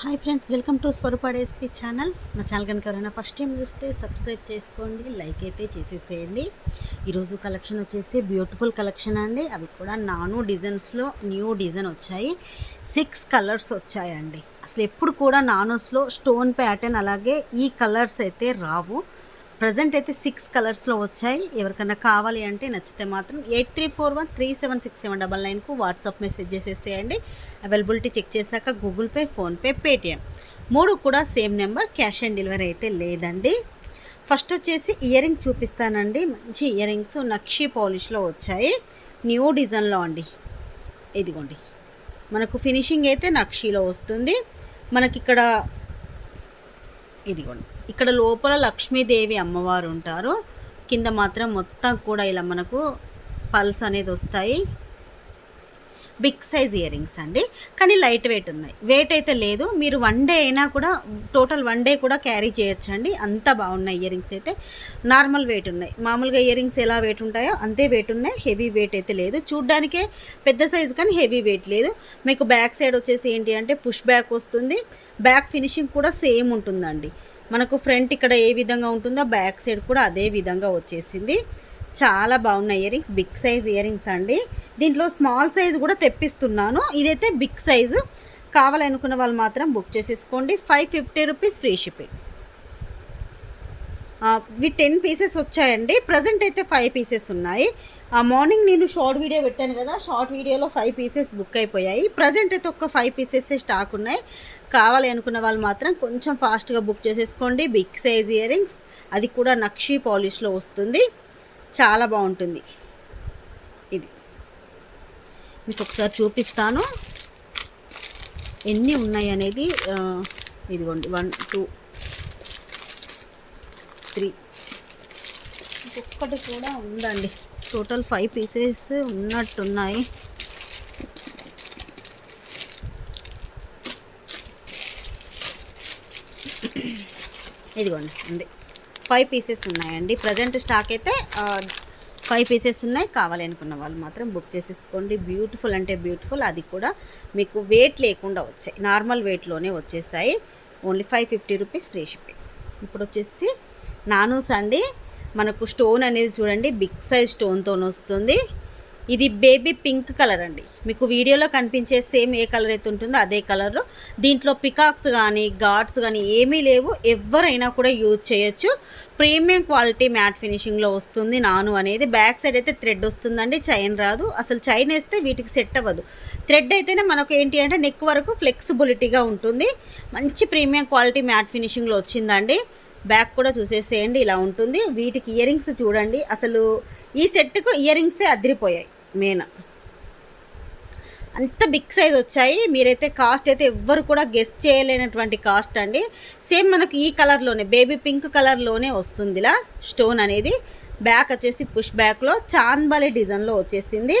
Hi friends welcome to స్వరూపాడేస్పీ channel నా channel కనుక ఎవరైనా ఫస్ట్ టైం చూస్తే సబ్స్క్రైబ్ చేసుకోండి లైక్ అయితే చేసేసేయండి. ఈరోజు కలెక్షన్ వచ్చేసి బ్యూటిఫుల్ కలెక్షన్ అండి. అవి కూడా నాను డిజైన్స్లో న్యూ డిజైన్ వచ్చాయి. సిక్స్ కలర్స్ వచ్చాయండి. అసలు ఎప్పుడు కూడా నానోస్లో స్టోన్ ప్యాటర్న్ అలాగే ఈ కలర్స్ అయితే రావు. ప్రజెంట్ అయితే సిక్స్ కలర్స్లో వచ్చాయి. ఎవరికైనా కావాలి అంటే నచ్చితే మాత్రం eight three four one three seven six seven double నైన్కు WhatsApp message చేసేసేయండి. అవైలబిలిటీ చెక్ చేశాక గూగుల్ పే ఫోన్పే పేటిఎం. మూడు కూడా same number cash on delivery అయితే లేదండి. ఫస్ట్ వచ్చేసి ఇయర్ రింగ్ చూపిస్తానండి. మంచి ఇయర్ రింగ్స్ నక్షి పాలిష్లో వచ్చాయి. న్యూ డిజైన్లో అండి. ఇదిగోండి. మనకు ఫినిషింగ్ అయితే నక్షీలో వస్తుంది. మనకి ఇక్కడ ఇదిగోండి. ఇక్కడ లోపల లక్ష్మీదేవి అమ్మవారు ఉంటారు. కింద మాత్రం మొత్తం కూడా ఇలా మనకు పల్స్ అనేది వస్తాయి. బిగ్ సైజ్ ఇయర్ రింగ్స్ అండి. కానీ లైట్ వెయిట్ ఉన్నాయి. వెయిట్ అయితే లేదు. మీరు వన్ డే అయినా కూడా టోటల్ వన్ డే కూడా క్యారీ చేయొచ్చండి. అంత బాగున్నాయి ఇయర్ రింగ్స్ అయితే. నార్మల్ వెయిట్ ఉన్నాయి. మామూలుగా ఇయర్ రింగ్స్ ఎలా వెయిట్ ఉంటాయో అంతే వెయిట్ ఉన్నాయి. హెవీ వెయిట్ అయితే లేదు. చూడ్డానికే పెద్ద సైజ్ కానీ హెవీ వెయిట్ లేదు. మీకు బ్యాక్ సైడ్ వచ్చేసి ఏంటి అంటే పుష్ బ్యాక్ వస్తుంది. బ్యాక్ ఫినిషింగ్ కూడా సేమ్ ఉంటుందండి. మనకు ఫ్రంట్ ఇక్కడ ఏ విధంగా ఉంటుందో బ్యాక్ సైడ్ కూడా అదే విధంగా వచ్చేసింది. చాలా బాగున్నాయి ear rings big size ear rings అండి. దీంట్లో స్మాల్ సైజ్ కూడా తెప్పిస్తున్నాను. ఇదైతే బిగ్ సైజు. కావాలనుకున్న వాళ్ళు మాత్రం బుక్ చేసేసుకోండి. Five fifty rupees free shipping. ఇవి టెన్ పీసెస్ వచ్చాయండి. ప్రజెంట్ అయితే ఫైవ్ పీసెస్ ఉన్నాయి. ఆ మార్నింగ్ నేను షార్ట్ వీడియో పెట్టాను కదా షార్ట్ వీడియోలో ఫైవ్ పీసెస్ బుక్ అయిపోయాయి. ప్రజెంట్ అయితే ఒక ఫైవ్ పీసెస్ స్టాక్ ఉన్నాయి. కావాలి అనుకున్న వాళ్ళు మాత్రం కొంచెం ఫాస్ట్గా బుక్ చేసేసుకోండి. బిగ్ సైజ్ ఇయర్ రింగ్స్ అది కూడా నక్షీ పాలిష్లో వస్తుంది. చాలా బాగుంటుంది. ఇది. మీకు ఒకసారి చూపిస్తాను. ఎన్ని ఉన్నాయి అనేది ఇదిగోండి. One two three. ఇంకొకటి కూడా ఉందండి. టోటల్ ఫైవ్ పీసెస్ ఉన్నట్టున్నాయి. ఇదిగోండి. ఉంది ఫైవ్ పీసెస్ ఉన్నాయండి. ప్రజెంట్ స్టాక్ అయితే ఫైవ్ పీసెస్ ఉన్నాయి. కావాలి అనుకున్న వాళ్ళు మాత్రం బుక్ చేసేసుకోండి. బ్యూటిఫుల్ అంటే బ్యూటిఫుల్. అది కూడా మీకు వెయిట్ లేకుండా వచ్చాయి. నార్మల్ వెయిట్లోనే వచ్చేసాయి. Only five fifty rupees free shipping. ఇప్పుడు వచ్చేసి నానూస్ అండి. మనకు స్టోన్ అనేది చూడండి. బిగ్ సైజ్ స్టోన్తో వస్తుంది. ఇది బేబీ పింక్ కలర్ అండి. మీకు వీడియోలో కనిపించే సేమ్ ఏ కలర్ అయితే ఉంటుందో అదే కలర్. దీంట్లో పికాక్స్ కానీ గాడ్స్ కానీ ఏమీ లేవు. ఎవరైనా కూడా యూజ్ చేయొచ్చు. ప్రీమియం క్వాలిటీ మ్యాట్ ఫినిషింగ్లో వస్తుంది నాను అనేది. బ్యాక్ సైడ్ అయితే థ్రెడ్ వస్తుందండి. చైన్ రాదు. అసలు చైన్ వేస్తే వీటికి సెట్ అవ్వదు. థ్రెడ్ అయితేనే మనకు ఏంటి అంటే నెక్ వరకు ఫ్లెక్సిబిలిటీగా ఉంటుంది. మంచి ప్రీమియం క్వాలిటీ మ్యాట్ ఫినిషింగ్లో వచ్చిందండి. బ్యాక్ కూడా చూసేసేయండి. ఇలా ఉంటుంది. వీటికి ఇయర్ రింగ్స్ చూడండి. అసలు ఈ సెట్కు ఇయర్ రింగ్సే అదిరిపోయాయి. మెయిన్. అంత బిగ్ సైజ్ వచ్చాయి. మీరైతే కాస్ట్ అయితే ఎవ్వరు కూడా గెస్ట్ చేయలేనటువంటి కాస్ట్ అండి. సేమ్ మనకు ఈ కలర్లోనే బేబీ పింక్ కలర్లోనే వస్తుంది ఇలా స్టోన్ అనేది. బ్యాక్ వచ్చేసి పుష్ బ్యాక్లో చాన్బలి డిజైన్లో వచ్చేసింది.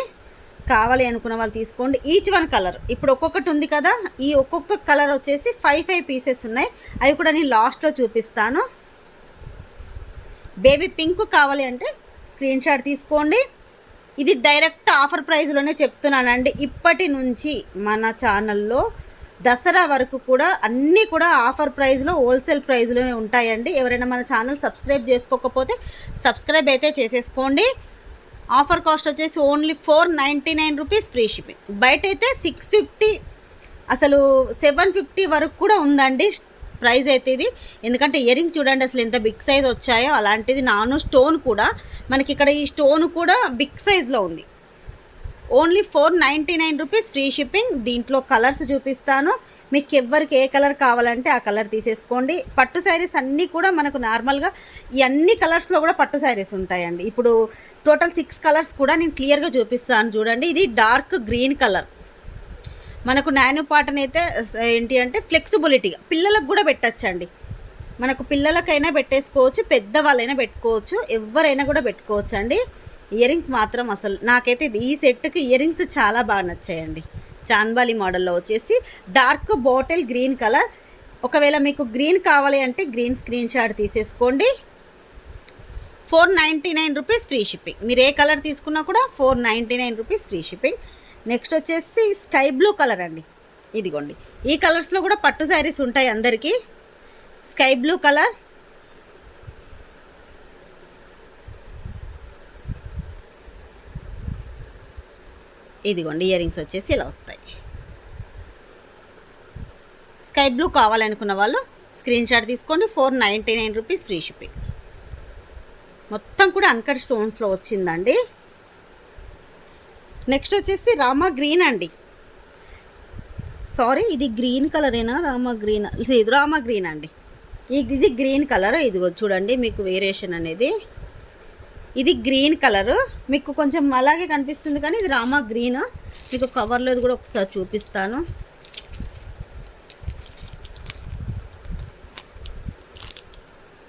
కావాలి అనుకున్న వాళ్ళు తీసుకోండి. Each one colour. ఇప్పుడు ఒక్కొక్కటి ఉంది కదా ఈ ఒక్కొక్క కలర్ వచ్చేసి ఫైవ్ ఫైవ్ పీసెస్ ఉన్నాయి. అవి కూడా నేను లాస్ట్లో చూపిస్తాను. బేబీ పింక్ కావాలి అంటే స్క్రీన్ షాట్ తీసుకోండి. ఇది డైరెక్ట్ ఆఫర్ ప్రైస్లోనే చెప్తున్నానండి. ఇప్పటి నుంచి మన ఛానల్లో దసరా వరకు కూడా అన్నీ కూడా ఆఫర్ ప్రైస్లో హోల్సేల్ ప్రైస్లోనే ఉంటాయండి. ఎవరైనా మన ఛానల్ సబ్స్క్రైబ్ చేసుకోకపోతే సబ్స్క్రైబ్ అయితే చేసేసుకోండి. ఆఫర్ కాస్ట్ వచ్చేసి only four ninety nine rupees free shipping. బయట అయితే సిక్స్ ఫిఫ్టీ అసలు సెవెన్ ఫిఫ్టీ వరకు కూడా ఉందండి. ప్రైజ్ అయితే ఇది. ఎందుకంటే ఇయర్ చూడండి అసలు ఎంత బిగ్ సైజ్ వచ్చాయో అలాంటిది నాను స్టోన్ కూడా మనకి ఇక్కడ ఈ స్టోన్ కూడా బిగ్ సైజ్లో ఉంది. Only four ninety nine rupees free shipping. దీంట్లో కలర్స్ చూపిస్తాను. మీకు ఎవరికి ఏ కలర్ కావాలంటే ఆ కలర్ తీసేసుకోండి. పట్టు శారీస్ అన్నీ కూడా మనకు నార్మల్గా ఈ అన్ని కలర్స్లో కూడా పట్టు శారీస్ ఉంటాయండి. ఇప్పుడు టోటల్ సిక్స్ కలర్స్ కూడా నేను క్లియర్గా చూపిస్తాను. చూడండి ఇది డార్క్ గ్రీన్ కలర్ మనకు నానో పాటన్ అయితే ఏంటి అంటే ఫ్లెక్సిబిలిటీగా పిల్లలకు కూడా పెట్టచ్చండి. మనకు పిల్లలకైనా పెట్టేసుకోవచ్చు పెద్దవాళ్ళైనా పెట్టుకోవచ్చు ఎవరైనా కూడా పెట్టుకోవచ్చు అండి ఇయరింగ్స్ మాత్రం అసలు నాకైతే ఇది- ఈ సెట్కి ఇయరింగ్స్ చాలా బాగా నచ్చాయండి. చాంద్బాలి మోడల్లో వచ్చేసి డార్క్ బాటిల్ గ్రీన్ కలర్. ఒకవేళ మీకు గ్రీన్ కావాలి అంటే గ్రీన్ స్క్రీన్ షాట్ తీసేసుకోండి. Four ninety nine rupees free shipping. మీరు ఏ కలర్ తీసుకున్నా కూడా four ninety nine rupees free shipping. Next వచ్చేసి స్కై బ్లూ కలర్ అండి. ఇదిగోండి. ఈ కలర్స్లో కూడా పట్టు శారీస్ ఉంటాయి అందరికీ. Sky blue colour. ఇదిగోండి ఇయర్ రింగ్స్ వచ్చేసి ఇలా వస్తాయి. స్కై బ్లూ కావాలనుకున్న వాళ్ళు స్క్రీన్ షాట్ తీసుకోండి. Four ninety nine rupees free shipping. మొత్తం కూడా అన్కట్ స్టోన్స్లో వచ్చిందండి. నెక్స్ట్ వచ్చేసి రామా గ్రీన్ అండి. సారీ ఇది గ్రీన్ కలరేనా? రామా గ్రీన్ ఇది రామా గ్రీన్ అండి. ఇది గ్రీన్ కలర్ ఇదిగో చూడండి మీకు వేరియేషన్ అనేది. ఇది గ్రీన్ కలర్ మీకు కొంచెం అలాగే కనిపిస్తుంది కానీ ఇది రామా గ్రీన్. మీకు కవర్లో కూడా ఒకసారి చూపిస్తాను.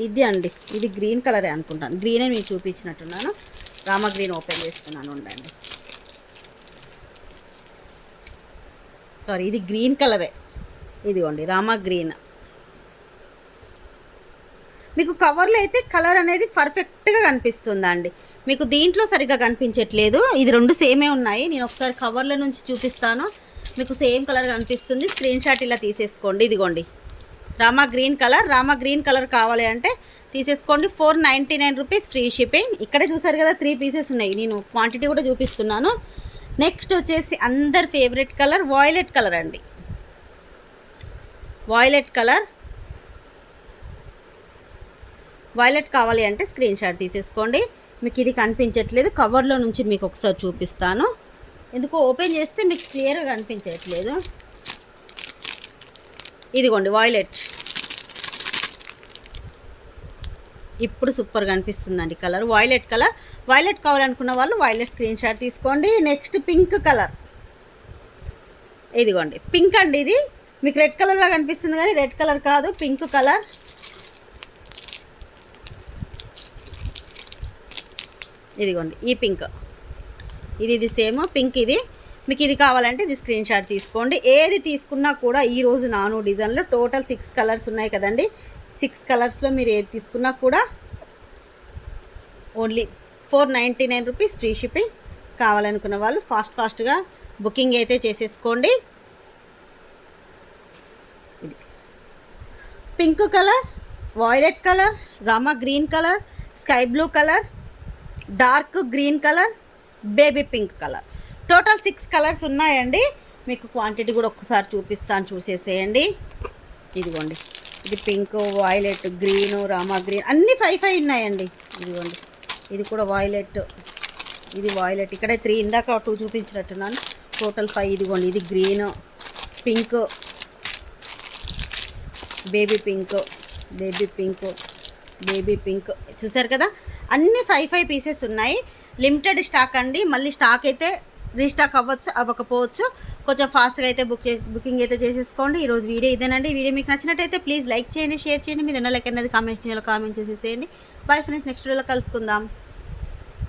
ఇది అండి ఇది గ్రీన్ కలరే అనుకుంటాను. గ్రీనే మీకు చూపించినట్టున్నాను. రామా గ్రీన్ ఓపెన్ చేస్తున్నాను ఉండండి. సారీ ఇది గ్రీన్ కలరే. ఇదిగోండి రామా గ్రీన్. మీకు కవర్లో అయితే కలర్ అనేది పర్ఫెక్ట్గా కనిపిస్తుందండి. మీకు దీంట్లో సరిగ్గా కనిపించట్లేదు. ఇది రెండు సేమే ఉన్నాయి. నేను ఒకసారి కవర్ల నుంచి చూపిస్తాను. మీకు సేమ్ కలర్ కనిపిస్తుంది. స్క్రీన్ షాట్ ఇలా తీసేసుకోండి. ఇదిగోండి Rama green colour. Rama green colour కావాలి అంటే తీసేసుకోండి. Four ninety nine rupees free shipping. ఇక్కడే చూసారు కదా త్రీ పీసెస్ ఉన్నాయి. నేను క్వాంటిటీ కూడా చూపిస్తున్నాను. నెక్స్ట్ వచ్చేసి అందరి ఫేవరెట్ కలర్ వాయిలెట్ కలర్ అండి. Violet colour. వాయిలెట్ కావాలి అంటే స్క్రీన్ షాట్ తీసేసుకోండి. మీకు ఇది కనిపించట్లేదు. కవర్లో నుంచి మీకు ఒకసారి చూపిస్తాను. ఎందుకో? ఓపెన్ చేస్తే మీకు క్లియర్గా కనిపించట్లేదు. ఇదిగోండి వాయిలెట్. ఇప్పుడు సూపర్గా అనిపిస్తుందండి కలర్ వైలెట్ కలర్ వైలెట్ కావాలనుకున్న వాళ్ళు వైలెట్ స్క్రీన్ షాట్ తీసుకోండి. నెక్స్ట్ పింక్ కలర్ ఇదిగోండి. పింక్ అండి ఇది. మీకు రెడ్ కలర్లా కనిపిస్తుంది కానీ రెడ్ కలర్ కాదు. పింక్ కలర్ ఇదిగోండి. ఈ పింక్ ఇది ఇది సేమ్ పింక్ ఇది. మీకు ఇది కావాలంటే ఇది స్క్రీన్ షాట్ తీసుకోండి. ఏది తీసుకున్నా కూడా ఈ రోజు నాను డిజైన్లో టోటల్ సిక్స్ కలర్స్ ఉన్నాయి కదండి. సిక్స్ కలర్స్లో మీరు ఏది తీసుకున్నా కూడా only four ninety nine rupees free shipping కావాలనుకున్న వాళ్ళు ఫాస్ట్ ఫాస్ట్గా బుకింగ్ అయితే చేసేసుకోండి. ఇది. Pink colour violet colour Rama green colour sky blue colour dark green colour baby pink colour. Total six colours ఉన్నాయండి. మీకు క్వాంటిటీ కూడా ఒక్కసారి చూపిస్తాను చూసేసేయండి. ఇదిగోండి. ఇది pink violet green Rama green అన్ని ఫైవ్ ఫైవ్ ఉన్నాయండి. ఇదిగోండి. ఇది కూడా వాయిలెట్ ఇది వాయిలెట్ ఇక్కడే త్రీ ఇందాక టూ చూపించినట్టున్నాను. టోటల్ ఫైవ్ ఇదిగోండి. ఇది green pink baby pink baby pink baby pink. చూసారు కదా? అన్ని ఫైవ్ ఫైవ్ పీసెస్ ఉన్నాయి. లిమిటెడ్ స్టాక్ అండి. మళ్ళీ స్టాక్ అయితే రీస్టాక్ అవ్వచ్చు అవ్వకపోవచ్చు. కొంచెం ఫాస్ట్గా అయితే బుక్ చేసి బుకింగ్ అయితే చేసేసుకోండి. ఈరోజు వీడియో ఇదేనండి. వీడియో మీకు నచ్చినట్టయితే ప్లీజ్ లైక్ చేయండి షేర్ చేయండి. మీ దానిలో ఎక్కడైనా కామెంట్ కామెంట్ చేసేసేయండి. బై ఫ్రెండ్స్ నెక్స్ట్ వీడియోలో కలుసుకుందాం.